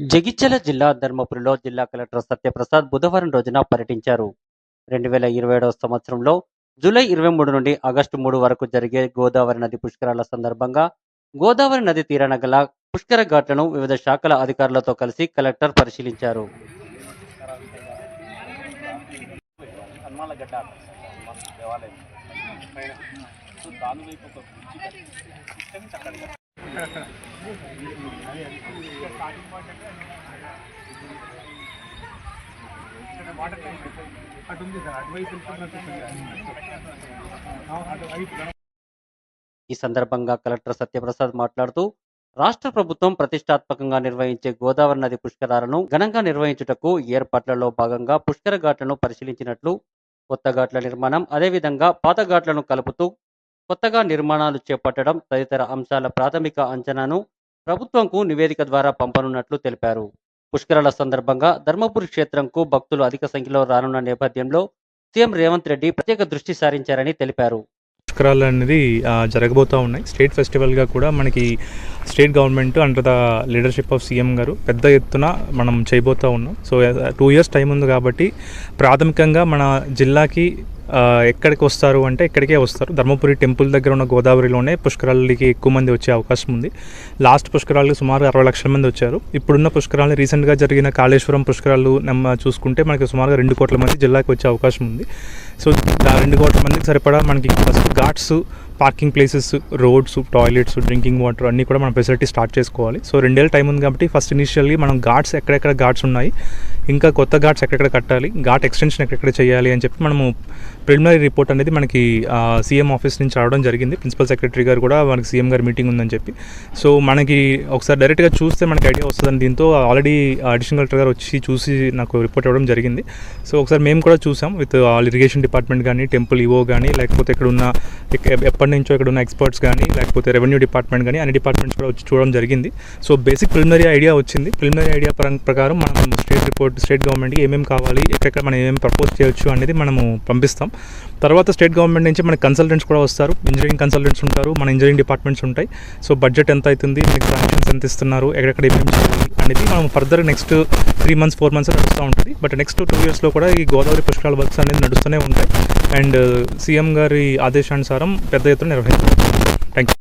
జగిత్యాల జిల్లా ధర్మపురిలో జిల్లా కలెక్టర్ సత్యప్రసాద్ బుధవారం రోజున పర్యటించారు. రెండు వేల ఇరవై ఏడవ సంవత్సరంలో జూలై ఇరవై మూడు నుండి ఆగస్టు మూడు వరకు జరిగే గోదావరి నది పుష్కరాల సందర్భంగా గోదావరి నది తీరాన గల పుష్కర ఘాట్లను వివిధ శాఖల అధికారులతో కలిసి కలెక్టర్ పరిశీలించారు. దేవాలయం అటు ఉంది సార్ అటువైపు ఈ సందర్భంగా కలెక్టర్ సత్యప్రసాద్ మాట్లాడుతూ రాష్ట్ర ప్రభుత్వం ప్రతిష్టాత్మకంగా నిర్వహించే గోదావరి నది పుష్కరాలను ఘనంగా నిర్వహించుటకు ఏర్పాట్లలో భాగంగా పుష్కర ఘాట్లను పరిశీలించినట్లు కొత్త ఘాట్ల నిర్మాణం అదేవిధంగా పాత ఘాట్లను కలుపుతూ కొత్తగా నిర్మాణాలు చేపట్టడం తదితర అంశాల ప్రాథమిక అంచనాను ప్రభుత్వంకు నివేదిక ద్వారా పంపనున్నట్లు తెలిపారు. పుష్కరాల సందర్భంగా ధర్మపురి క్షేత్రంకు భక్తులు అధిక సంఖ్యలో రానున్న నేపథ్యంలో సీఎం రేవంత్ రెడ్డి ప్రత్యేక దృష్టి సారించారని తెలిపారు. పుష్కరాలు అనేది జరగబోతూ ఉన్నాయి. స్టేట్ ఫెస్టివల్గా కూడా మనకి state government under the leadership of CM గారు పెద్ద ఎత్తున మనం చేయబోతూ ఉన్నాం. సో టూ ఇయర్స్ టైం ఉంది కాబట్టి ప్రాథమికంగా మన జిల్లాకి ఎక్కడికి వస్తారు అంటే ఇక్కడికే వస్తారు. ధర్మపురి టెంపుల్ దగ్గర ఉన్న గోదావరిలోనే పుష్కరాలకి ఎక్కువ మంది వచ్చే అవకాశం ఉంది. లాస్ట్ పుష్కరాలకు సుమారు అరవై లక్షల మంది వచ్చారు. ఇప్పుడున్న పుష్కరాలు రీసెంట్గా జరిగిన కాళేశ్వరం పుష్కరాలు నమ్మ చూసుకుంటే మనకి సుమారుగా రెండు కోట్ల మంది జిల్లాకి వచ్చే అవకాశం ఉంది. సో రెండు కోట్ల మందికి సరిపడా మనకి first ghats parking places roads toilets drinking water అన్నీ కూడా మనం ఫెసిలిటీ స్టార్ట్ చేసుకోవాలి. సో రెండేళ్ళ టైం ఉంది కాబట్టి ఫస్ట్ ఇనిషియల్లీ మనం ఘాట్స్ ఎక్కడెక్కడ ఘాట్స్ ఉన్నాయి ఇంకా కొత్త ఘాట్స్ ఎక్కడెక్కడ కట్టాలి ఘాట్ ఎక్స్టెన్షన్ ఎక్కడెక్కడ చేయాలి అని చెప్పి మనము ప్రిలిమినరీ రిపోర్ట్ అనేది మనకి సీఎం ఆఫీస్ నుంచి రావడం జరిగింది. ప్రిన్సిపల్ సెక్రటరీ గారు కూడా మనకి సీఎం గారి మీటింగ్ ఉందని చెప్పి. సో మనకి ఒకసారి డైరెక్ట్గా చూస్తే మనకి ఐడియా వస్తుందని దీంతో ఆల్రెడీ అడిషనల్ కలెక్టర్ గారు వచ్చి చూసి నాకు రిపోర్ట్ ఇవ్వడం జరిగింది. సో ఒకసారి మేము కూడా చూసాం విత్ ఆల్ ఇరిగేషన్ డిపార్ట్మెంట్ కానీ టెంపుల్ ఈవో కానీ లేకపోతే ఇక్కడ ఉన్న ఎప్పటి నుంచో ఇక్కడ ఉన్న ఎక్స్పర్ట్స్ కానీ లేకపోతే రెవెన్యూ డిపార్ట్మెంట్ కానీ అన్ని డిపార్ట్మెంట్స్ కూడా వచ్చి చూడడం జరిగింది. సో బేసిక్ ప్రిలిమినరీ ఐడియా వచ్చింది. ప్రిలిమినరీ ఐడియా ప్రకారం మనం స్టేట్ రిపోర్ట్ స్టేట్ గవర్నమెంట్కి ఏమేమి కావాలి ఎక్కడెక్కడ మనం ఏమేమి ప్రపోజ్ చేయొచ్చు అనేది మనము పంపిస్తాం. తర్వాత స్టేట్ గవర్నమెంట్ నుంచి మనకి కన్సల్టెంట్స్ కూడా వస్తారు. ఇంజనీరింగ్ కన్సల్టెంట్స్ ఉంటారు మన ఇంజనీరింగ్ డిపార్ట్మెంట్స్ ఉంటాయి. సో బడ్జెట్ ఎంత అవుతుంది మీకు శాంక్షన్స్ ఎంత ఇస్తున్నారు ఎక్కడెక్కడ ఏమేమి చేయాలి అనేది మనం further next three months four months నడుస్తూ ఉంటుంది. బట్ నెక్స్ట్ టూ ఇయర్స్లో కూడా ఈ గోదావరి పుష్కరాల వర్క్స్ అనేది నడుస్తూనే ఉంటాయి. అండ్ సీఎం uh, గారి ఆదేశానుసారం పెద్ద ఎత్తున నిర్వహిస్తారు థ్యాంక్ యూ